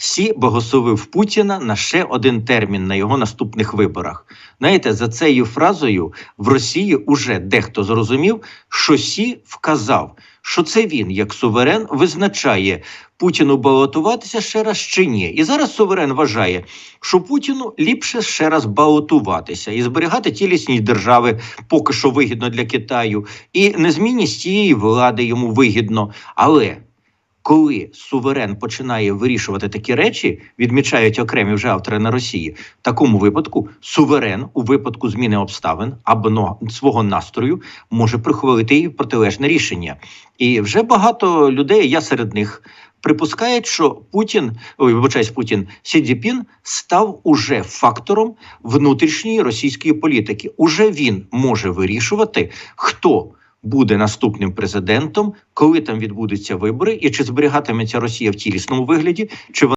Сі благословив Путіна на ще один термін на його наступних виборах. Знаєте, за цією фразою в Росії уже дехто зрозумів, що Сі вказав, що це він, як суверен, визначає Путіну балотуватися ще раз чи ні. І зараз суверен вважає, що Путіну ліпше ще раз балотуватися і зберігати цілісність держави поки що вигідно для Китаю, і незмінність цієї влади йому вигідно. Але коли суверен починає вирішувати такі речі, відмічають окремі вже автори на Росії. В такому випадку суверен у випадку зміни обставин або свого настрою може прихвалити і протилежне рішення. І вже багато людей, я серед них. Припускають, що Путін, ой, вибачаюсь, Путін Сі Цзіньпін став уже фактором внутрішньої російської політики. Уже він може вирішувати, хто буде наступним президентом, коли там відбудуться вибори, і чи зберігатиметься Росія в цілісному вигляді, чи